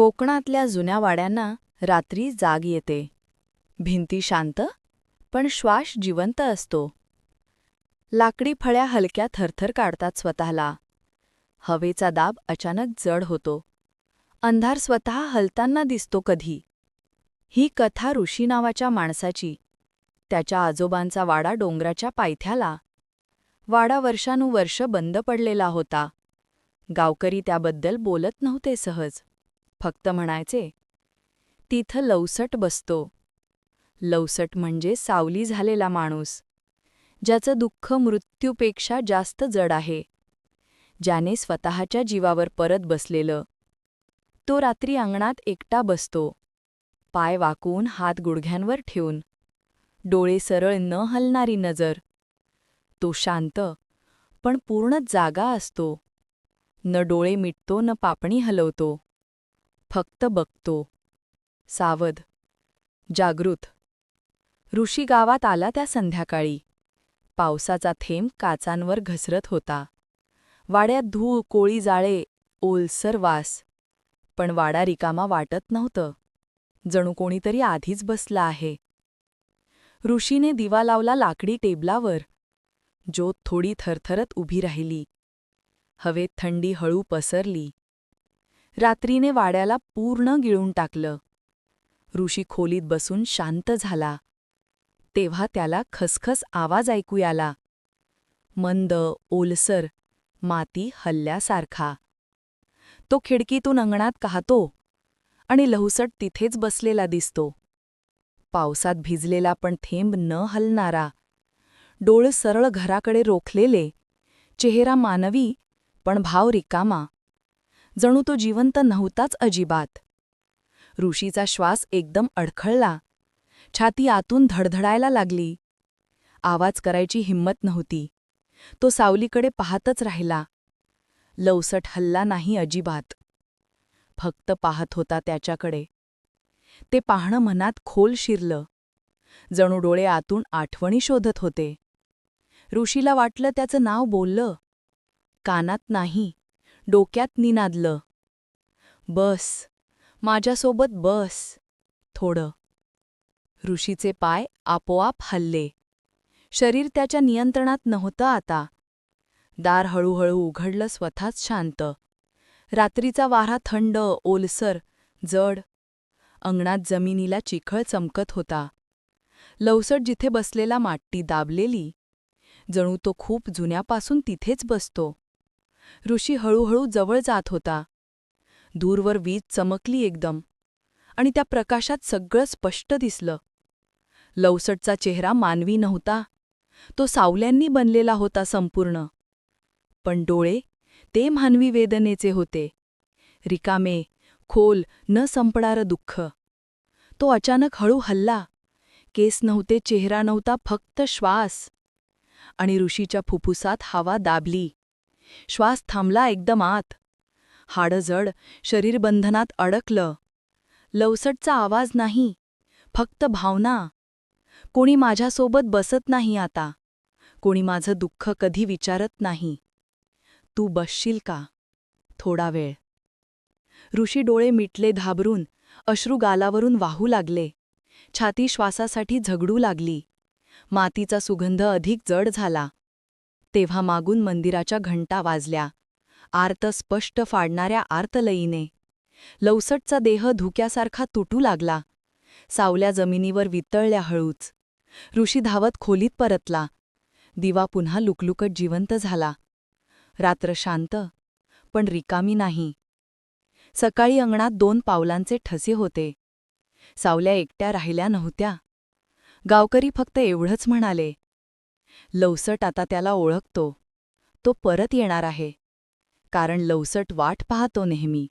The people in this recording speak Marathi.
कोकणातल्या जुन्या वाड्यांना रात्री जाग येते. भिंती शांत पण श्वास जिवंत असतो. लाकडी फळ्या हलक्या थरथर काढतात स्वतःला. हवेचा दाब अचानक जड होतो. अंधार स्वतः हलताना दिसतो कधी. ही कथा ऋषी नावाच्या माणसाची. त्याच्या आजोबांचा वाडा डोंगराच्या पायथ्याला. वाडा वर्षानुवर्ष बंद पडलेला होता. गावकरी त्याबद्दल बोलत नव्हते सहज. फक्त म्हणायचे तिथं लवसट बसतो. लवसट म्हणजे सावली झालेला माणूस ज्याचं दुःख मृत्यूपेक्षा जास्त जड आहे ज्याने स्वतःच्या जीवावर परत बसलेलं. तो रात्री अंगणात एकटा बसतो. पाय वाकून हात गुडघ्यांवर ठेवून डोळे सरळ न हलणारी नजर. तो शांत पण पूर्ण जागा असतो. न डोळे मिटतो न पापणी हलवतो. फक्त बघतो. सावध. जागृत. ऋषी गावात आला त्या संध्याकाळी. पावसाचा थेंब काचांवर घसरत होता. वाड्यात धूळ कोळी जाळे ओलसर वास. पण वाडा रिकामा वाटत नव्हतं. जणू कोणीतरी आधीच बसला आहे. ऋषीने दिवा लावला लाकडी टेबलावर. ज्योत थोडी थरथरत उभी राहिली. हवेत थंडी हळू पसरली. रात्रीने वाड्याला पूर्ण गिळून टाकलं. ऋषी खोलीत बसून शांत झाला. तेव्हा त्याला खसखस आवाज ऐकू आला मंद ओलसर माती हल्ल्यासारखा. तो खिडकीतून अंगणात काहतो आणि लहुसट तिथेच बसलेला दिसतो. पावसात भिजलेला पण थेंब न हलणारा. डोळ सरळ घराकडे रोखलेले. चेहरा मानवी पण भाव रिकामा जणू तो जिवंत नव्हताच अजिबात. ऋषीचा श्वास एकदम अडखळला. छाती आतून धडधडायला लागली. आवाज करायची हिंमत नव्हती. तो सावलीकडे पाहतच राहिला. लवसट हल्ला नाही अजिबात. फक्त पाहत होता त्याच्याकडे. ते पाहणं मनात खोल शिरलं. जणू डोळे आतून आठवणी शोधत होते. ऋषीला वाटलं त्याचं नाव बोललं. कानात नाही. डोक्यात निनादलं. बस माझ्यासोबत बस थोडं. ऋषीचे पाय आपोआप हल्ले. शरीर त्याच्या नियंत्रणात नव्हतं आता. दार हळूहळू उघडलं स्वतःच शांत. रात्रीचा वारा थंड ओलसर जड. अंगणात जमिनीला चिखळ चमकत होता. लवसट जिथे बसलेला माट्टी दाबलेली जणू तो खूप जुन्यापासून तिथेच बसतो. ऋषी हळूहळू जवळ जात होता. दूरवर वीज चमकली एकदम आणि त्या प्रकाशात सगळं स्पष्ट दिसलं. लवसटचा चेहरा मानवी नव्हता. तो सावल्यांनी बनलेला होता संपूर्ण. पण डोळे ते मानवी वेदनेचे होते. रिकामे खोल न संपणारं दुःख. तो अचानक हळू हल्ला. केस नव्हते चेहरा नव्हता फक्त श्वास. आणि ऋषीच्या फुफ्फुसात हवा दाबली. श्वास थांबला एकदम आत. हाडं जड शरीरबंधनात अडकलं. लवसटचा आवाज नाही. फक्त भावना. कोणी माझ्यासोबत बसत नाही आता. कोणी माझं दुःख कधी विचारत नाही. तू बसशील का? थोडा वेळ. ऋषी डोळे मिटले घाबरून. अश्रू गालावरून वाहू लागले. छाती श्वासासाठी झगडू लागली. मातीचा सुगंध अधिक जड झाला. तेव्हा मागून मंदिराच्या घंटा वाजल्या. आर्त स्पष्ट फाडणाऱ्या आर्तलयीने लवसटचा देह धुक्यासारखा तुटू लागला. सावल्या जमिनीवर वितळल्या हळूच. ऋषी धावत खोलीत परतला. दिवा पुन्हा लुकलुकट जिवंत झाला. रात्र शांत पण रिकामी नाही. सकाळी अंगणात दोन पावलांचे ठसे होते. सावल्या एकट्या राहिल्या नव्हत्या. गावकरी फक्त एवढंच म्हणाले लवसट आता त्याला ओळखतो. तो परत येणार आहे. कारण लवसट वाट पाहतो नेहमी.